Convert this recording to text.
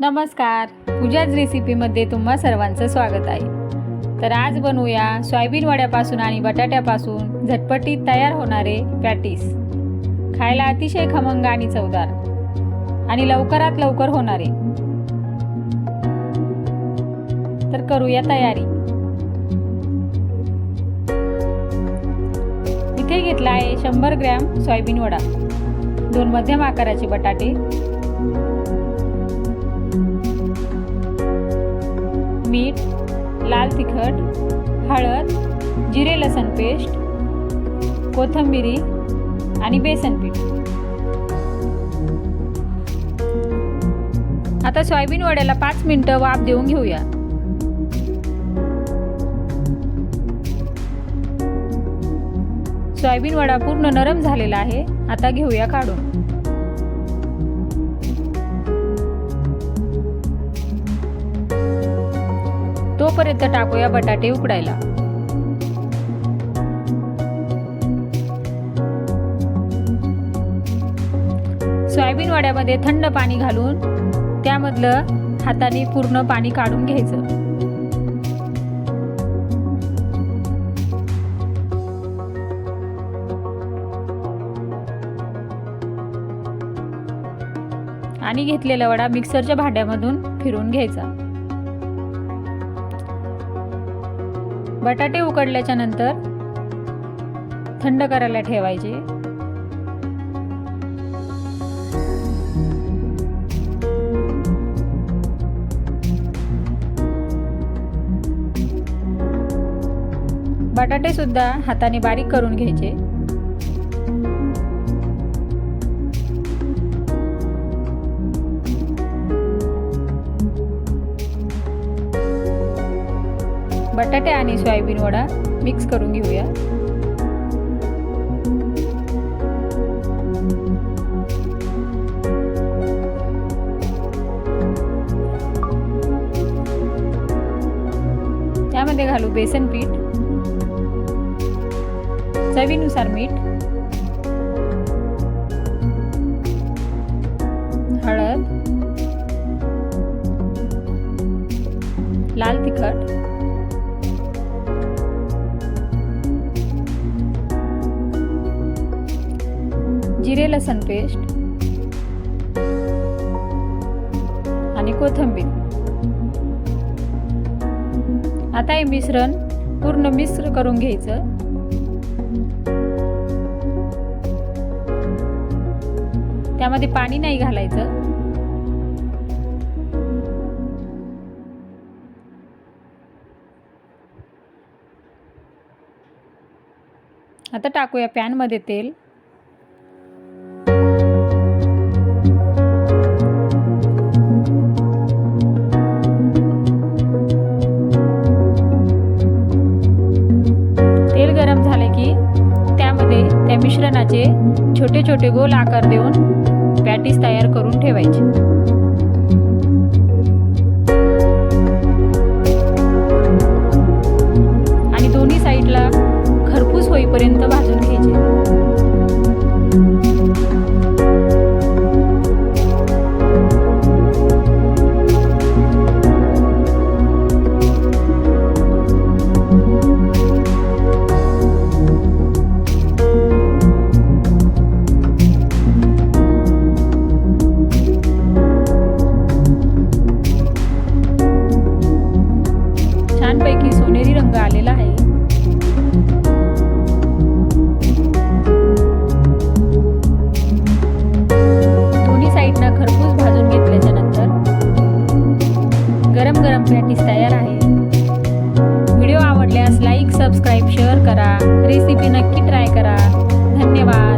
नमस्कार. पूजाच रेसिपीमध्ये तुम्हा सर्वांचं स्वागत आहे. तर आज बनवूया सोयाबीन वड्यापासून आणि बटाट्यापासून झटपटीत तयार होणारे पॅटीस. खायला अतिशय खमंग आणि चवदार. आणि लवकरात लवकर होणारे. तर करूया तयारी. इथे घेतला आहे शंभर ग्रॅम सोयाबीन वडा. दोन मध्यम आकाराचे बटाटे. मीठ लाल तिखट हळद जिरे लसण पेस्ट कोथंबिरी आणि बेसन पीठ. आता सोयाबीन वड्याला पाच मिनटं वाफ देऊन घेऊया. सोयाबीन वडा पूर्ण नरम झालेला आहे. आता घेऊया काढून. तोपर्यंत टाकूया बटाटे उकडायला. सोयाबीन वड्यामध्ये थंड पाणी घालून त्यामधलं हाताने पूर्ण पाणी काढून घ्यायचं. आणि घेतलेला वडा मिक्सरच्या भांड्यामधून फिरून घ्यायचा. बटाटे उकडल्याच्या नंतर थंड करायला ठेवायचे. बटाटे सुद्धा हाताने बारीक करून घ्यायचे. बटाटे आणि सोयाबीन वडा मिक्स करून घेऊया. त्यामध्ये घालू बेसन पीठ चवीनुसार मीठ जिरे लसण पेस्ट आणि कोथिंबीर. आता हे मिश्रण पूर्ण मिश्र करून घ्यायचं. त्यामध्ये पाणी नाही घालायचं. आता टाकूया पॅनमध्ये तेल. मिश्रणाचे छोटे छोटे गोल आकार देऊन पॅटीस तयार करून ठेवायचे. आणि दोन्ही साईडला खरपूस होईपर्यंत भाजून घ्यायचे. छानपैकी सोनेरी रंग आलेला आहे. दोन्ही साईडनं खरपूस भाजून घेतल्याच्या नंतर गरम गरम पॅटीस तयार आहे. व्हिडिओ आवडल्यास लाईक सबस्क्राईब शेअर करा. रेसिपी नक्की ट्राय करा. धन्यवाद.